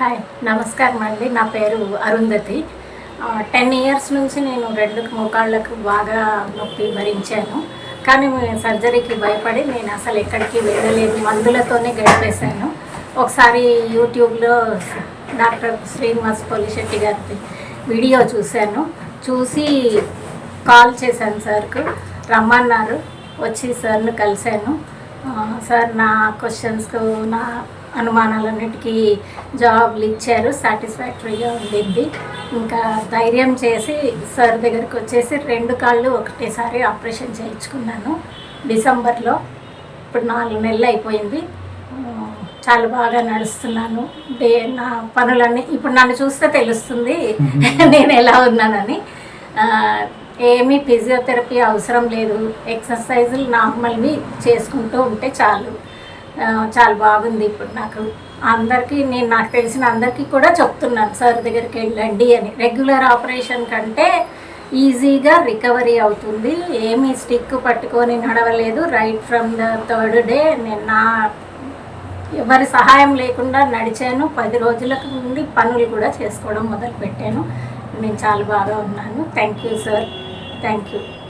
Hi నమస్కారం అండి. నా పేరు అరుంధతి. టెన్ ఇయర్స్ నుంచి నేను రెండు మోకాళ్ళకు బాగా నొప్పి భరించాను. కానీ సర్జరీకి భయపడి నేను అసలు ఎక్కడికి వెళ్ళలేదు. మందులతోనే గడిపేశాను. ఒకసారి యూట్యూబ్లో డాక్టర్ శ్రీనివాస్ పోలిశెట్టి గారి వీడియో చూశాను. చూసి కాల్ చేశాను సార్కు. రమ్మన్నారు. వచ్చి సార్ను కలిశాను. సార్ నా క్వశ్చన్స్కు నా అనుమానాలన్నిటికీ జవాబులు ఇచ్చారు. సాటిస్ఫాక్టరీగా ఉండింది ఇంకా ధైర్యం చేసి సార్ దగ్గరికి వచ్చేసి రెండు కాళ్ళు ఒకటేసారి ఆపరేషన్ చేయించుకున్నాను. డిసెంబర్లో ఇప్పుడు నాలుగు నెలలు అయిపోయింది. చాలా బాగా నడుస్తున్నాను. డే నా పనులన్నీ ఇప్పుడు నన్ను చూస్తే తెలుస్తుంది నేను ఎలా ఉన్నానని. ఏమీ ఫిజియోథెరపీ అవసరం లేదు. ఎక్సర్సైజులు నార్మల్వి చేసుకుంటూ ఉంటే చాలు. చాలా బాగుంది ఇప్పుడు నాకు. అందరికీ నేను నాకు తెలిసిన అందరికీ కూడా చెప్తున్నాను సార్ దగ్గరికి వెళ్ళండి అని. రెగ్యులర్ ఆపరేషన్ కంటే ఈజీగా రికవరీ అవుతుంది. ఏమీ స్టిక్ పట్టుకొని నడవలేదు. Right from the third day నేను నా ఎవరి సహాయం లేకుండా నడిచాను. పది రోజులకు నుండి పనులు కూడా చేసుకోవడం మొదలుపెట్టాను. నేను చాలా బాగా ఉన్నాను. Thank you sir. Thank you